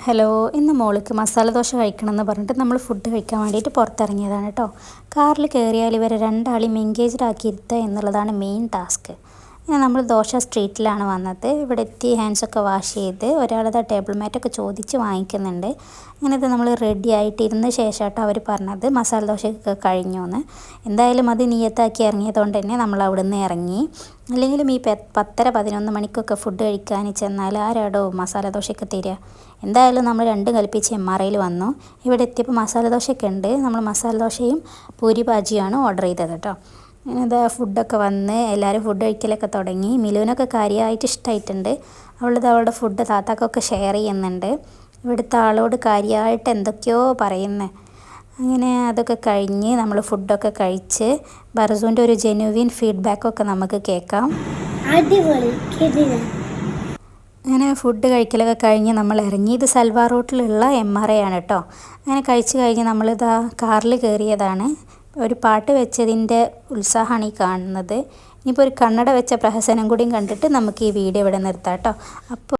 Hello ഇന്ന് മോൾക്ക് മസാല ദോശ കഴിക്കണമെന്ന് പറഞ്ഞിട്ട് നമ്മൾ ഫുഡ് കഴിക്കാൻ വേണ്ടിയിട്ട് പുറത്തിറങ്ങിയതാണ് കേട്ടോ. കാറിൽ കയറിയാൽ ഇവരെ രണ്ടാളെയും എൻഗേജ്ഡ് ആക്കിയിരുത്തുക എന്നുള്ളതാണ് മെയിൻ ടാസ്ക് ഇങ്ങനെ നമ്മൾ ദോശ സ്ട്രീറ്റിലാണ് വന്നത്. ഇവിടെ എത്തി ഹാൻഡ്സൊക്കെ വാഷ് ചെയ്ത് ഒരാളത് ടേബിൾ മാറ്റൊക്കെ ചോദിച്ച് വാങ്ങിക്കുന്നുണ്ട്. അങ്ങനെ ഇത് നമ്മൾ റെഡി ആയിട്ട് ഇരുന്ന ശേഷമായിട്ട് അവർ പറഞ്ഞത്. മസാല ദോശയൊക്കെ കഴിഞ്ഞു എന്ന് എന്തായാലും അത് നീയത്താക്കി ഇറങ്ങിയതുകൊണ്ട് തന്നെ നമ്മൾ അവിടെ നിന്ന് ഇറങ്ങി. അല്ലെങ്കിലും ഈ പത്തര പതിനൊന്ന് മണിക്കൊക്കെ ഫുഡ് കഴിക്കാൻ ചെന്നാൽ ആരാടോ മസാല ദോശയൊക്കെ തരിക. എന്തായാലും നമ്മൾ രണ്ടും കൽപ്പിച്ച് എം ആർ ഐയിൽ വന്നു. ഇവിടെ എത്തിയപ്പോൾ മസാല ദോശയൊക്കെ ഉണ്ട്. നമ്മൾ മസാല ദോശയും പൂരി ഭാജിയാണ് ഓർഡർ ചെയ്തത് കേട്ടോ. ഇതാ ഫുഡൊക്കെ വന്ന് എല്ലാവരും ഫുഡ് കഴിക്കലൊക്കെ തുടങ്ങി. മിലുവിനൊക്കെ കാര്യമായിട്ട് ഇഷ്ടമായിട്ടുണ്ട് അവളിത് അവളുടെ ഫുഡ് താത്താക്കൊക്കെ ഷെയർ ചെയ്യുന്നുണ്ട്. ഇവിടുത്തെ ആളോട് കാര്യമായിട്ട് എന്തൊക്കെയോ പറയുന്നത് അങ്ങനെ അതൊക്കെ കഴിഞ്ഞ് നമ്മൾ ഫുഡൊക്കെ കഴിച്ച് ബർസൂന്റെ ഒരു ജെനുവിൻ ഫീഡ്ബാക്കൊക്കെ നമുക്ക് കേൾക്കാം. അങ്ങനെ ഫുഡ് കഴിക്കലൊക്കെ കഴിഞ്ഞ് നമ്മൾ ഇറങ്ങി. ഇത് സൽവാർ റോട്ടിലുള്ള എം ആർ ഐ ആണ് കേട്ടോ. അങ്ങനെ കഴിച്ച് കഴിഞ്ഞ് നമ്മളിതാ കാറിൽ കയറിയതാണ് ഒരു പാട്ട് വെച്ചതിന്റെ ഉത്സാഹമാണ് ഈ കാണുന്നത്. ഇനിയിപ്പോൾ ഒരു കണ്ണട വെച്ച പ്രഹസനം കൂടിയും കണ്ടിട്ട് നമുക്ക് ഈ വീഡിയോ ഇവിടെ നിർത്താം കേട്ടോ. അപ്പോൾ